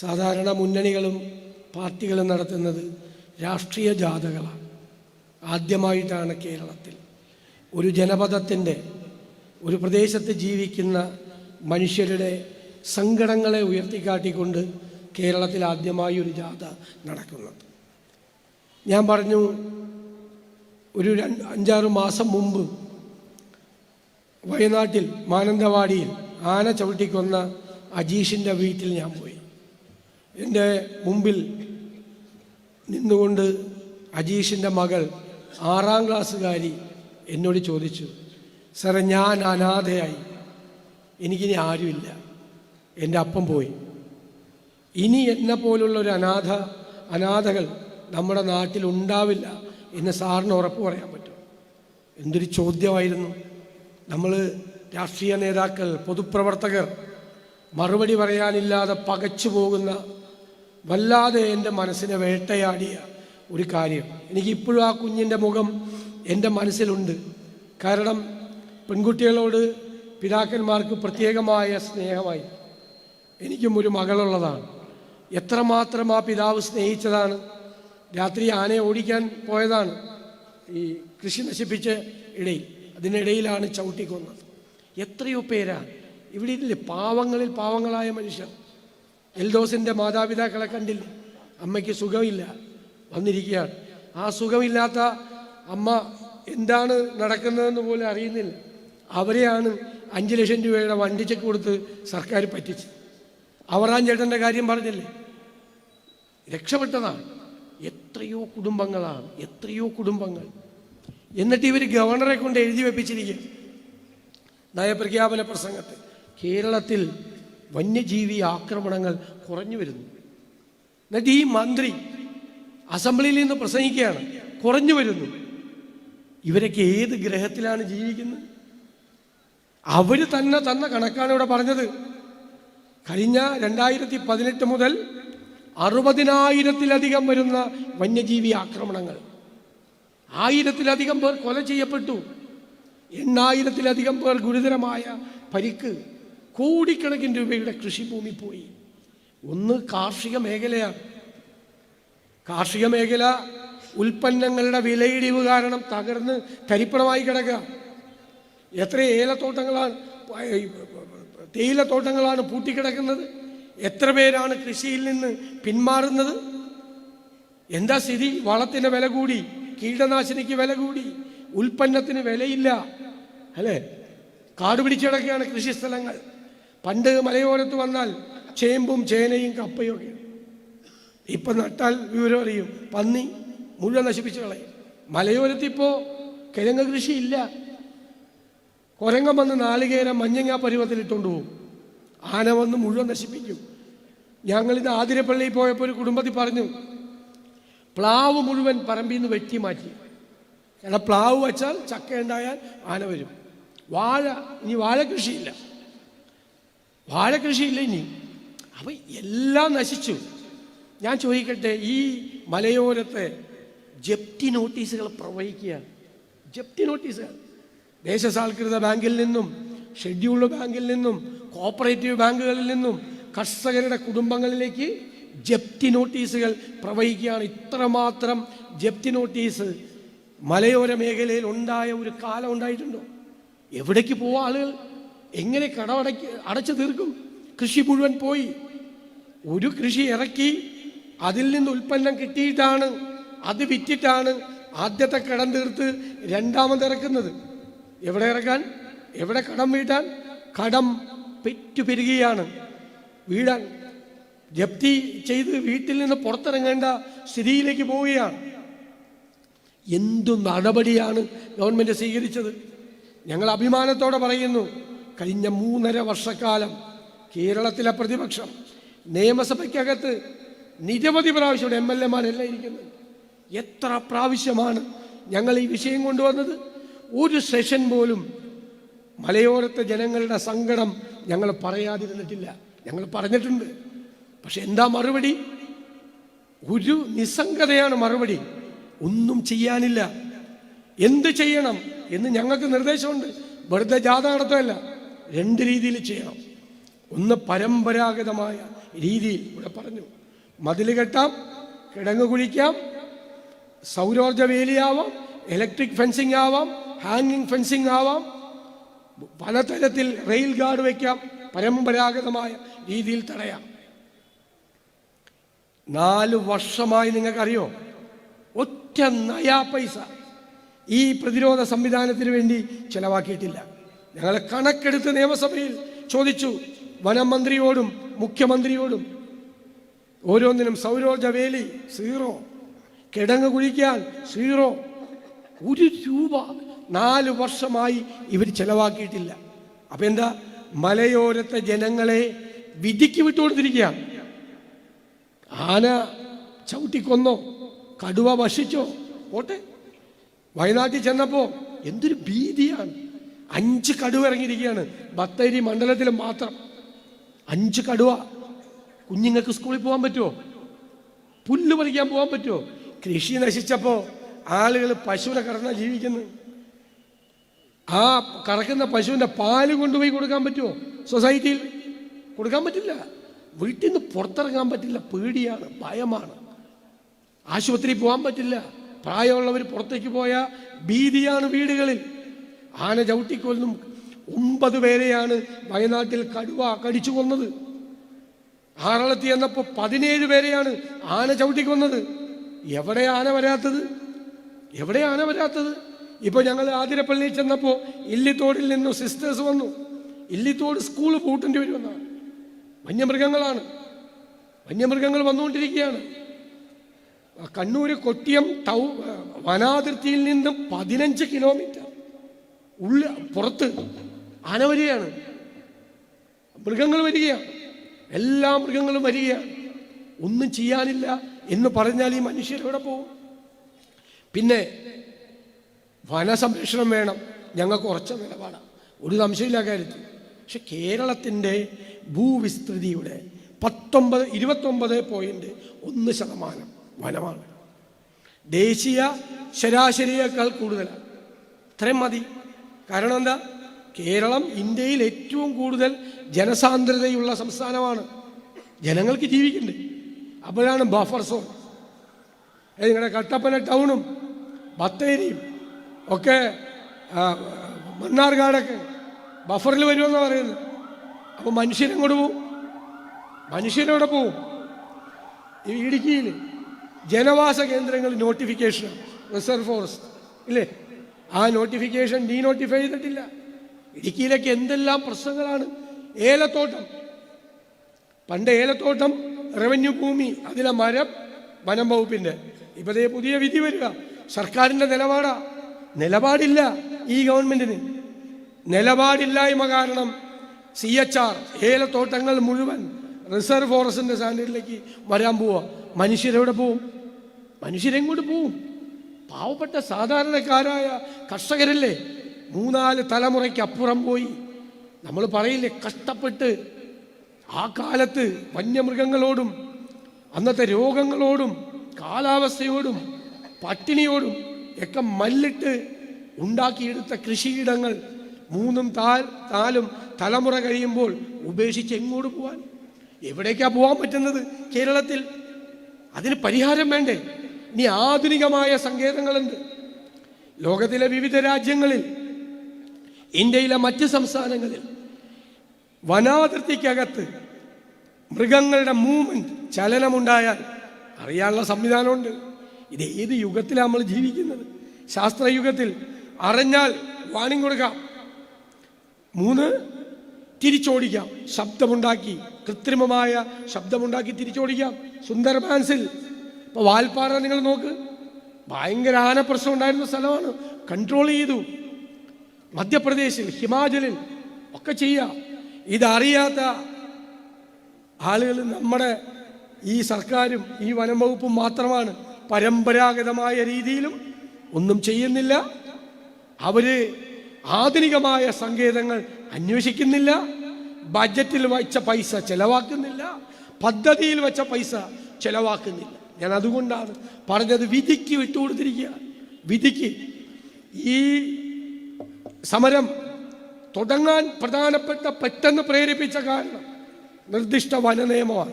സാധാരണ മുന്നണികളും പാർട്ടികളും നടത്തുന്നത് രാഷ്ട്രീയ ജാഥകളാണ്. ആദ്യമായിട്ടാണ് കേരളത്തിൽ ഒരു ജനപദത്തിന്റെ ഒരു പ്രദേശത്ത് ജീവിക്കുന്ന മനുഷ്യരുടെ സങ്കടങ്ങളെ ഉയർത്തിക്കാട്ടിക്കൊണ്ട് കേരളത്തിൽ ആദ്യമായി ഒരു ജാഥ നടക്കുന്നത്. ഞാൻ പറഞ്ഞു ഒരു അഞ്ചാറ് മാസം മുമ്പ് വയനാട്ടിൽ മാനന്തവാടിയിൽ ആന ചവിട്ടിക്കൊന്ന അജീഷിന്റെ വീട്ടിൽ ഞാൻ പോയി. എന്റെ മുമ്പിൽ നിന്നുകൊണ്ട് അജീഷിന്റെ മകൾ ആറാം ക്ലാസ്സുകാരി എന്നോട് ചോദിച്ചു സാറേ ഞാൻ അനാഥയായി. എനിക്കിനി ആരുമില്ല. എന്റെ അപ്പം പോയി. ഇനി എന്നെ പോലുള്ള ഒരു അനാഥ അനാഥകൾ നമ്മുടെ നാട്ടിൽ ഉണ്ടാവില്ല എന്ന് സാറിന് ഉറപ്പ് പറയാൻ പറ്റും. എന്തൊരു ചോദ്യമായിരുന്നു. നമ്മൾ രാഷ്ട്രീയ നേതാക്കൾ പൊതുപ്രവർത്തകർ മറുപടി പറയാനില്ലാതെ പകച്ചു പോകുന്ന വല്ലാതെ എന്റെ മനസ്സിനെ വേട്ടയാടിയ ഒരു കാര്യം. എനിക്കിപ്പോഴും ആ കുഞ്ഞിന്റെ മുഖം എന്റെ മനസ്സിലുണ്ട്. കാരണം പെൺകുട്ടികളോട് പിതാക്കന്മാർക്ക് പ്രത്യേകമായ സ്നേഹമായി എനിക്കും ഒരു മകളുള്ളതാണ്. എത്രമാത്രം ആ പിതാവ് സ്നേഹിച്ചതാണ്. രാത്രി ആനയെ ഓടിക്കാൻ പോയതാണ് ഈ കൃഷി നശിപ്പിച്ച ഇടയിൽ. അതിനിടയിലാണ് ചവിട്ടിക്കൊന്നത്. എത്രയോ പേരാ. ഇവിടെ ഇല്ലേ? പാവങ്ങളിൽ പാവങ്ങളായ മനുഷ്യർ. എൽദോസിന്റെ മാതാപിതാക്കളെ കണ്ടില്ല. അമ്മയ്ക്ക് സുഖമില്ല. വന്നിരിക്കുകയാണ്. ആ സുഖമില്ലാത്ത അമ്മ എന്താണ് നടക്കുന്നതെന്ന് പോലും അറിയുന്നില്ല. അവരെയാണ് അഞ്ച് ലക്ഷം രൂപയുടെ വണ്ടി ചെക്ക് കൊടുത്ത് സർക്കാർ പറ്റിച്ചത്. അവറാൻ ചേട്ടന്റെ കാര്യം പറഞ്ഞില്ലേ? രക്ഷപ്പെട്ടതാണ്. എത്രയോ കുടുംബങ്ങളാണ് എത്രയോ കുടുംബങ്ങൾ. എന്നിട്ട് ഇവർ ഗവർണറെ കൊണ്ട് എഴുതി വെപ്പിച്ചിരിക്കുക നയപ്രഖ്യാപന പ്രസംഗത്തിൽ കേരളത്തിൽ വന്യജീവി ആക്രമണങ്ങൾ കുറഞ്ഞു വരുന്നു. എന്നിട്ട് ഈ മന്ത്രി അസംബ്ലിയിൽ നിന്ന് പ്രസംഗിക്കുകയാണ് കുറഞ്ഞു വരുന്നു. ഇവരൊക്കെ ഏത് ഗ്രഹത്തിലാണ് ജീവിക്കുന്നത്? അവർ തന്നെ തന്ന കണക്കാണ് ഇവിടെ പറഞ്ഞത്. കഴിഞ്ഞ രണ്ടായിരത്തി പതിനെട്ട് മുതൽ അറുപതിനായിരത്തിലധികം വരുന്ന വന്യജീവി ആക്രമണങ്ങൾ. ആയിരത്തിലധികം പേർ കൊല ചെയ്യപ്പെട്ടു. എണ്ണായിരത്തിലധികം പേർ ഗുരുതരമായ പരിക്ക്. കോടിക്കണക്കിന് രൂപയുടെ കൃഷിഭൂമി പോയി. ഒന്ന് കാർഷിക മേഖലയാണ്. കാർഷിക മേഖല ഉൽപ്പന്നങ്ങളുടെ വിലയിടിവ് കാരണം തകർന്ന് തരിപ്പണമായി കിടക്കുക. എത്ര ഏലത്തോട്ടങ്ങളാണ് തേയിലത്തോട്ടങ്ങളാണ് പൂട്ടിക്കിടക്കുന്നത്? എത്ര പേരാണ് കൃഷിയിൽ നിന്ന് പിന്മാറുന്നത്? എന്താ സ്ഥിതി? വളത്തിന് വില കൂടി കീടനാശിനിക്ക് വില കൂടി ഉൽപ്പന്നത്തിന് വിലയില്ല. അല്ലേ? കാട് പിടിച്ചിടക്കുകയാണ് കൃഷിസ്ഥലങ്ങൾ. പണ്ട് മലയോരത്ത് വന്നാൽ ചേമ്പും ചേനയും കപ്പയും ഒക്കെ. ഇപ്പം നട്ടാൽ വിവരം അറിയും. പന്നി മുഴുവൻ നശിപ്പിച്ചു കളയും. മലയോരത്തിപ്പോൾ കിഴങ്ങ് ഇല്ല കൊരങ്ങം വന്ന് നാളികേരം മഞ്ഞങ്ങ പരുവത്തിൽ ഇട്ടുകൊണ്ട് പോകും ആന വന്ന് മുഴുവൻ നശിപ്പിക്കും. ഞങ്ങളിന്ന് ആതിരപ്പള്ളിയിൽ പോയപ്പോൾ ഒരു കുടുംബത്തിൽ പറഞ്ഞു പ്ലാവ് മുഴുവൻ പറമ്പിൽ നിന്ന് വെട്ടി മാറ്റി. കാരണം പ്ലാവ് വച്ചാൽ ചക്ക ഉണ്ടായാൽ ആന വരും. വാഴ ഇനി വാഴ കൃഷിയില്ല. വാഴ കൃഷിയില്ല ഇനി. അപ്പം എല്ലാം നശിച്ചു. ഞാൻ ചോദിക്കട്ടെ ഈ മലയോരത്തെ ജപ്തി നോട്ടീസുകൾ പ്രവഹിക്കുക ജപ്തി നോട്ടീസുകൾ. ദേശസാൽകൃത ബാങ്കിൽ നിന്നും ഷെഡ്യൂൾഡ് ബാങ്കിൽ നിന്നും കോപ്പറേറ്റീവ് ബാങ്കുകളിൽ നിന്നും കർഷകരുടെ കുടുംബങ്ങളിലേക്ക് ജപ്തി നോട്ടീസുകൾ പ്രവഹിക്കുകയാണ്. ഇത്രമാത്രം ജപ്തി നോട്ടീസ് മലയോര മേഖലയിൽ ഉണ്ടായ ഒരു കാലം ഉണ്ടായിട്ടുണ്ടോ? എവിടേക്ക് പോവാ ആളുകൾ? എങ്ങനെ കടമടക്കി അടച്ചു തീർക്കും? കൃഷി മുഴുവൻ പോയി. ഒരു കൃഷി ഇറക്കി അതിൽ നിന്ന് ഉൽപ്പന്നം കിട്ടിയിട്ടാണ് അത് വിറ്റിട്ടാണ് ആദ്യത്തെ കടം തീർത്ത് രണ്ടാമത് ഇറക്കുന്നത്. എവിടെ ഇറക്കാൻ? എവിടെ കടം വീട്ടാൻ? കടം പെറ്റു പെരുകയാണ്. വീടാൻ ജപ്തി ചെയ്ത് വീട്ടിൽ നിന്ന് പുറത്തിറങ്ങേണ്ട സ്ഥിതിയിലേക്ക് പോവുകയാണ്. എന്തു നടപടിയാണ് ഗവൺമെന്റ് സ്വീകരിച്ചത്? ഞങ്ങൾ അഭിമാനത്തോടെ പറയുന്നു കഴിഞ്ഞ മൂന്നര വർഷക്കാലം കേരളത്തിലെ പ്രതിപക്ഷം നിയമസഭയ്ക്കകത്ത് നിരവധി പ്രാവശ്യം എം എൽ എമാരെല്ലാം ഇരിക്കുന്നത് എത്ര പ്രാവശ്യമാണ് ഞങ്ങൾ ഈ വിഷയം കൊണ്ടുവന്നത്? ഒരു സെഷൻ പോലും മലയോരത്തെ ജനങ്ങളുടെ സങ്കടം ഞങ്ങൾ പറയാതിരുന്നിട്ടില്ല. ഞങ്ങൾ പറഞ്ഞിട്ടുണ്ട്. പക്ഷെ എന്താ മറുപടി? ഒരു നിസ്സംഗതയാണ് മറുപടി. ഒന്നും ചെയ്യാനില്ല. എന്ത് ചെയ്യണം എന്ന് ഞങ്ങൾക്ക് നിർദ്ദേശമുണ്ട്. വെറുതെ ജാഥ നടത്തുമല്ല രണ്ട് രീതിയിൽ ചെയ്യണം. ഒന്ന് പരമ്പരാഗതമായ രീതിയിൽ ഇവിടെ പറഞ്ഞു. മതിൽ കെട്ടാം കിടങ്ങ് കുഴിക്കാം സൗരോർജ വേലിയാവാം ഇലക്ട്രിക് ഫെൻസിങ് ആവാം ഹാങ്ങിങ് ഫെൻസിങ് ആവാം പലതരത്തിൽ റെയിൽ ഗാർഡ് വയ്ക്കാം പരമ്പരാഗതമായ രീതിയിൽ തടയാം. നാല് വർഷമായി നിങ്ങൾക്കറിയോ? ഒറ്റ നയാ പൈസ ഈ പ്രതിരോധ സംവിധാനത്തിന് വേണ്ടി ചെലവാക്കിയിട്ടില്ല. ഞങ്ങൾ കണക്കെടുത്ത് നിയമസഭയിൽ ചോദിച്ചു. വനം മന്ത്രിയോടും മുഖ്യമന്ത്രിയോടും ഓരോന്നിനും സൗരോർജ വേലി സീറോ. കിടങ്ങ് കുഴിക്കാൻ സീറോ. ഒരു രൂപ നാല് വർഷമായി ഇവർ ചെലവാക്കിയിട്ടില്ല. അപ്പൊ എന്താ? മലയോരത്തെ ജനങ്ങളെ വിധിക്ക് വിട്ടുകൊടുത്തിരിക്കുകയാണ്. ആന ചവിട്ടിക്കൊന്നോ കടുവ വശിച്ചോ പോട്ടെ. വയനാട്ടിൽ ചെന്നപ്പോ എന്തൊരു ഭീതിയാണ്. അഞ്ച് കടുവ ഇറങ്ങിയിരിക്കുകയാണ്. ബത്തേരി മണ്ഡലത്തിൽ മാത്രം. അഞ്ച് കടുവ. കുഞ്ഞുങ്ങൾക്ക് സ്കൂളിൽ പോകാൻ പറ്റുമോ പുല്ല് പറിക്കാൻ പോകാൻ പറ്റുമോ കൃഷി നശിച്ചപ്പോ ആളുകൾ പശുവിനെ കറന്ന ജീവിക്കുന്നു. ആ കറക്കുന്ന പശുവിന്റെ പാൽ കൊണ്ടുപോയി കൊടുക്കാൻ പറ്റുമോ സൊസൈറ്റിയിൽ. കൊടുക്കാൻ പറ്റില്ല. വീട്ടിൽ നിന്ന് പുറത്തിറങ്ങാൻ പറ്റില്ല. പേടിയാണ്. ഭയമാണ്. ആശുപത്രി പോകാൻ പറ്റില്ല. പ്രായമുള്ളവർ പുറത്തേക്ക് പോയ ഭീതിയാണ് വീടുകളിൽ. ആന ചവിട്ടിക്കൊല്ലും. ഒമ്പത് പേരെയാണ് വയനാട്ടിൽ കടുവ കടിച്ചു കൊന്നത്. ആറളത്തി എന്നപ്പോ പതിനേഴ് പേരെയാണ് ആന ചവിട്ടിക്കൊന്നത് എവിടെ ആന വരാത്തത്? എവിടെ ആന വരാത്തത്? ഇപ്പൊ ഞങ്ങൾ ആതിരപ്പള്ളിയിൽ ചെന്നപ്പോൾ ഇല്ലിത്തോടിൽ നിന്നും സിസ്റ്റേഴ്സ് വന്നു. ഇല്ലിത്തോട് സ്കൂൾ പൂട്ടേണ്ടി വരുമെന്നാണ്. വന്യമൃഗങ്ങളാണ്. വന്യമൃഗങ്ങൾ വന്നുകൊണ്ടിരിക്കുകയാണ്. കണ്ണൂർ കൊട്ടിയം ടൗ വനാതിർത്തിയിൽ നിന്നും പതിനഞ്ച് കിലോമീറ്റർ. ഉള്ള പുറത്ത് ആന വരികയാണ് മൃഗങ്ങൾ വരികയാണ് എല്ലാ മൃഗങ്ങളും വരികയാണ് ഒന്നും ചെയ്യാനില്ല എന്ന് പറഞ്ഞാൽ ഈ മനുഷ്യർ എവിടെ പോകും പിന്നെ വനസംരക്ഷണം വേണം. ഞങ്ങൾക്ക് ഉറച്ച നിലപാടാണ് ഒരു സംശയമില്ല കാര്യത്തിൽ. പക്ഷെ കേരളത്തിന്റെ ഭൂവിസ്തൃതിയുടെ പത്തൊമ്പത് ഇരുപത്തൊമ്പത് പോയിന്റ് ഒന്ന് ശതമാനം വനമാണ്. ദേശീയ ശരാശരിയേക്കാൾ കൂടുതലാണ് ഇത്രയും മതി. കാരണം എന്താ? കേരളം ഇന്ത്യയിൽ ഏറ്റവും കൂടുതൽ ജനസാന്ദ്രതയുള്ള സംസ്ഥാനമാണ്. ജനങ്ങൾക്ക് ജീവിക്കണ്ടേ അപ്പോഴാണ് ബഫർ സോൺ നിങ്ങളുടെ കട്ടപ്പന ടൗണും ബത്തേരിയും ഒക്കെ മണ്ണാർകാടൊക്കെ ബഫറിൽ വരുമെന്നാണ് പറയുന്നത്. അപ്പോൾ മനുഷ്യരെങ്ങോട്ട് പോവും? മനുഷ്യരവിടെ പോവും? ഈ ഇടുക്കിയിൽ ജനവാസ കേന്ദ്രങ്ങൾ നോട്ടിഫിക്കേഷൻ റിസർവ് ഫോറസ്റ്റ് ഇല്ലേ? ആ നോട്ടിഫിക്കേഷൻ ഡീ നോട്ടിഫൈ ചെയ്തിട്ടില്ല. ഇടുക്കിയിലേക്ക് എന്തെല്ലാം പ്രശ്നങ്ങളാണ്? ഏലത്തോട്ടം. പണ്ട് ഏലത്തോട്ടം റവന്യൂ ഭൂമി അതിലെ മരം വനം വകുപ്പിന്റെ. ഇപ്പതേ പുതിയ വിധി വരിക. സർക്കാരിന്റെ നിലപാടാ. നിലപാടില്ല ഈ ഗവൺമെന്റിന്. നിലപാടില്ലായ്മ കാരണം സി എച്ച് ആർ ഏലത്തോട്ടങ്ങൾ മുഴുവൻ റിസർവ് ഫോറസ്റ്റിന്റെ സ്റ്റാൻഡേർഡിലേക്ക് വരാൻ പോവുക മനുഷ്യരെവിടെ പോവും? മനുഷ്യരെങ്ങോട്ട് പോവും? പാവപ്പെട്ട സാധാരണക്കാരായ കർഷകരല്ലേ? മൂന്നാൽ തലമുറയ്ക്ക് അപ്പുറം പോയി. നമ്മൾ പറയില്ലേ കഷ്ടപ്പെട്ട് ആ കാലത്ത് വന്യമൃഗങ്ങളോടും അന്നത്തെ രോഗങ്ങളോടും കാലാവസ്ഥയോടും പട്ടിണിയോടും ഒക്കെ മല്ലിട്ട് ഉണ്ടാക്കിയെടുത്ത കൃഷിയിടങ്ങൾ മൂന്നും താൽ താലും തലമുറ കഴിയുമ്പോൾ ഉപേക്ഷിച്ച് എങ്ങോട്ട് പോവാൻ? എവിടേക്കാ പോകാൻ പറ്റുന്നത് കേരളത്തിൽ? അതിന് പരിഹാരം വേണ്ടേ? ഇനി ആധുനികമായ സങ്കേതങ്ങളുണ്ട്. ലോകത്തിലെ വിവിധ രാജ്യങ്ങളിൽ ഇന്ത്യയിലെ മറ്റ് സംസ്ഥാനങ്ങളിൽ വനാതിർത്തിക്കകത്ത് മൃഗങ്ങളുടെ മൂവ്മെന്റ് ചലനമുണ്ടായാൽ അറിയാനുള്ള സംവിധാനമുണ്ട്. ഇത് ഏത് യുഗത്തിലാണ് നമ്മൾ ജീവിക്കുന്നത്? ശാസ്ത്രയുഗത്തിൽ അറിഞ്ഞാൽ വാണിംഗ് കൊടുക്കാം. മൂന്ന് തിരിച്ചോടിക്കാം. ശബ്ദമുണ്ടാക്കി കൃത്രിമമായ ശബ്ദമുണ്ടാക്കി തിരിച്ചോടിക്കാം. സുന്ദർബാൻസിൽ ഇപ്പൊ വാൽപ്പാറ നിങ്ങൾ നോക്ക്. ഭയങ്കര ആനപ്രശ്നം ഉണ്ടായിരുന്ന സ്ഥലമാണ്. കൺട്രോൾ ചെയ്തു. മധ്യപ്രദേശിൽ ഹിമാചലിൽ ഒക്കെ ചെയ്യാം. ഇതറിയാത്ത ആളുകൾ നമ്മുടെ ഈ സർക്കാരും ഈ വനം വകുപ്പും മാത്രമാണ് പരമ്പരാഗതമായ രീതിയിലും ഒന്നും ചെയ്യുന്നില്ല. അവർ ആധുനികമായ സങ്കേതങ്ങൾ അന്വേഷിക്കുന്നില്ല. ബജറ്റിൽ വച്ച പൈസ ചെലവാക്കുന്നില്ല. പദ്ധതിയിൽ വെച്ച പൈസ ചെലവാക്കുന്നില്ല. ഞാൻ അതുകൊണ്ടാണ് പറഞ്ഞത് വിധിക്ക് വിട്ടുകൊടുത്തിരിക്കുക. വിധിക്ക്. ഈ സമരം തുടങ്ങാൻ പ്രധാനപ്പെട്ട പെട്ടെന്ന് പ്രേരിപ്പിച്ച കാരണം നിർദ്ദിഷ്ട വന നിയമമാണ്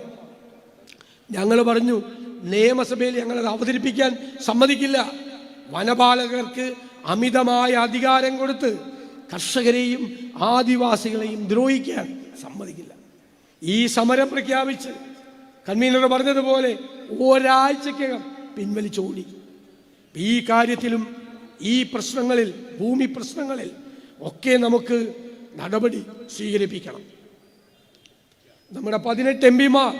ഞങ്ങൾ പറഞ്ഞു നിയമസഭയിൽ ഞങ്ങളത് അവതരിപ്പിക്കാൻ സമ്മതിക്കില്ല. വനപാലകർക്ക് അമിതമായ അധികാരം കൊടുത്ത് കർഷകരെയും ആദിവാസികളെയും ദ്രോഹിക്കാൻ സമ്മതിക്കില്ല. ഈ സമരം പ്രഖ്യാപിച്ച് കൺവീനർ പറഞ്ഞതുപോലെ ഒരാഴ്ചക്കകം പിൻവലിച്ചോടി. ഈ കാര്യത്തിലും ഈ പ്രശ്നങ്ങളിൽ ഭൂമി പ്രശ്നങ്ങളിൽ ഒക്കെ നമുക്ക് നടപടി സ്വീകരിപ്പിക്കണം. നമ്മുടെ പതിനെട്ട് എം പിമാർ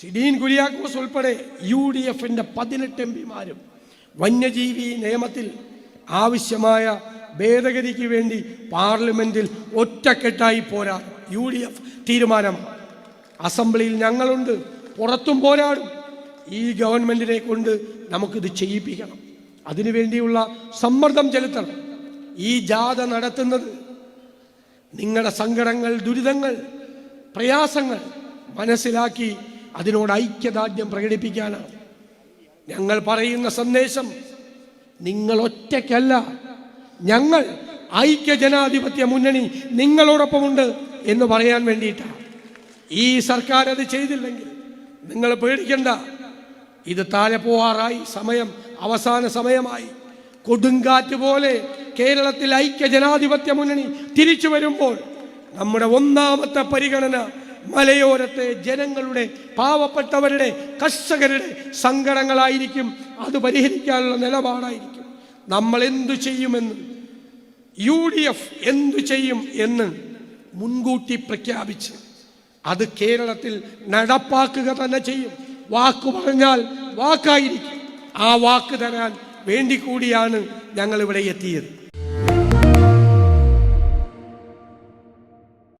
സിഡീൻ കുര്യാക്കോസ് ഉൾപ്പെടെ യു ഡി എഫിന്റെ പതിനെട്ട് എം പിമാരും വന്യജീവി നിയമത്തിൽ ആവശ്യമായ ഭേദഗതിക്ക് വേണ്ടി പാർലമെന്റിൽ ഒറ്റക്കെട്ടായി പോരാ യു ഡി എഫ് തീരുമാനമാണ്. അസംബ്ലിയിൽ ഞങ്ങളുണ്ട് പുറത്തും പോരാടും. ഈ ഗവൺമെന്റിനെ കൊണ്ട് നമുക്കിത് ചെയ്യിപ്പിക്കണം. അതിനുവേണ്ടിയുള്ള സമ്മർദ്ദം ചെലുത്തണം. ഈ ജാഥ നടത്തുന്നത് നിങ്ങളുടെ സങ്കടങ്ങൾ ദുരിതങ്ങൾ പ്രയാസങ്ങൾ മനസ്സിലാക്കി അതിനോട് ഐക്യദാർഢ്യം പ്രകടിപ്പിക്കാനാണ്. ഞങ്ങൾ പറയുന്ന സന്ദേശം നിങ്ങൾ ഒറ്റയ്ക്കല്ല. ഞങ്ങൾ ഐക്യ ജനാധിപത്യ മുന്നണി നിങ്ങളോടൊപ്പമുണ്ട് എന്ന് പറയാൻ വേണ്ടിയിട്ടാണ്. ഈ സർക്കാർ അത് ചെയ്തില്ലെങ്കിൽ നിങ്ങൾ പേടിക്കണ്ട. ഇത് താഴെ പോവാറായി. സമയം അവസാന സമയമായി. കൊടുങ്കാറ്റ് പോലെ കേരളത്തിൽ ഐക്യ ജനാധിപത്യ മുന്നണി തിരിച്ചു വരുമ്പോൾ നമ്മുടെ ഒന്നാമത്തെ പരിഗണന മലയോരത്തെ ജനങ്ങളുടെ പാവപ്പെട്ടവരുടെ കർഷകരുടെ സങ്കടങ്ങളായിരിക്കും. അത് പരിഹരിക്കാനുള്ള നിലപാടായിരിക്കും. നമ്മൾ എന്തു ചെയ്യുമെന്ന് യു ഡി എഫ് എന്തു ചെയ്യും എന്ന് മുൻകൂട്ടി പ്രഖ്യാപിച്ച് അത് കേരളത്തിൽ നടപ്പാക്കുക തന്നെ ചെയ്യും. വാക്ക് പറഞ്ഞാൽ വാക്കായിരിക്കും. ആ വാക്ക് തരാൻ വേണ്ടി കൂടിയാണ് ഞങ്ങൾ ഇവിടെ എത്തിയത്.